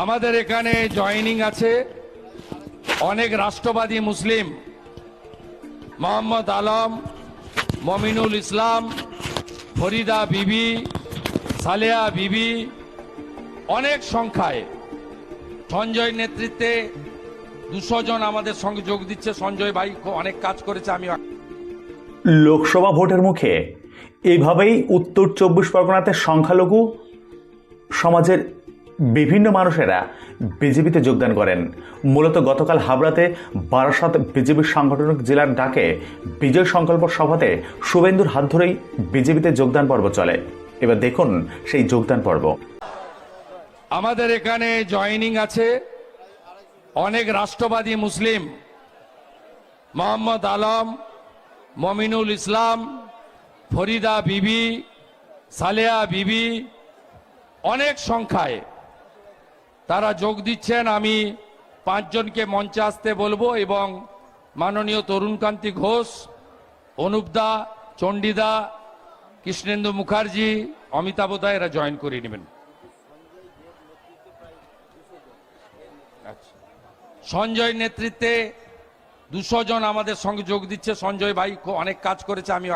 আমাদের এখানে জয়েনিং আছে অনেক রাষ্ট্রবাদী মুসলিম, মোহাম্মদ আলম, মমিনুল ইসলাম, ফরিদা বিবি, সালেয়া বিবি, অনেক সংখ্যায়। সঞ্জয় নেতৃত্বে দুশো জন আমাদের সঙ্গে যোগ দিচ্ছে। সঞ্জয় ভাই অনেক কাজ করেছে, আমি লোকসভা ভোটের মুখে এইভাবেই উত্তর চব্বিশ পরগনাতে সংখ্যালঘু সমাজের বিভিন্ন মানুষেরা বিজেপিতে যোগদান করেন। মূলত গতকাল হাবড়াতে বারাসাত বিজেপির সাংগঠনিক জেলার ডাকে বিজয় সংকল্প সভাতে শুভেন্দুর হাত ধরেই বিজেপিতে যোগদান পর্ব চলে। এবার দেখুন সেই যোগদান পর্ব। আমাদের এখানে জয়েনিং আছে। অনেক রাষ্ট্রবাদী মুসলিম, মোহাম্মদ আলম, মমিনুল ইসলাম, ফরিদা বিবি, সালেয়া বিবি, অনেক সংখ্যায় তারা যোগ দিচ্ছেন। আমি পাঁচজনকে মঞ্চে আসতে বলব এবং মাননীয় তরুণকান্তি ঘোষ অনুপদা চণ্ডীদা কৃষ্ণেন্দু মুখার্জি, অমিতাভ দা, এরা জয়েন করে নেবেন। আচ্ছা। সঞ্জয় নেতৃত্বে দুশো জন আমাদের সঙ্গে যোগ দিচ্ছে। সঞ্জয় ভাই অনেক কাজ করেছে আমি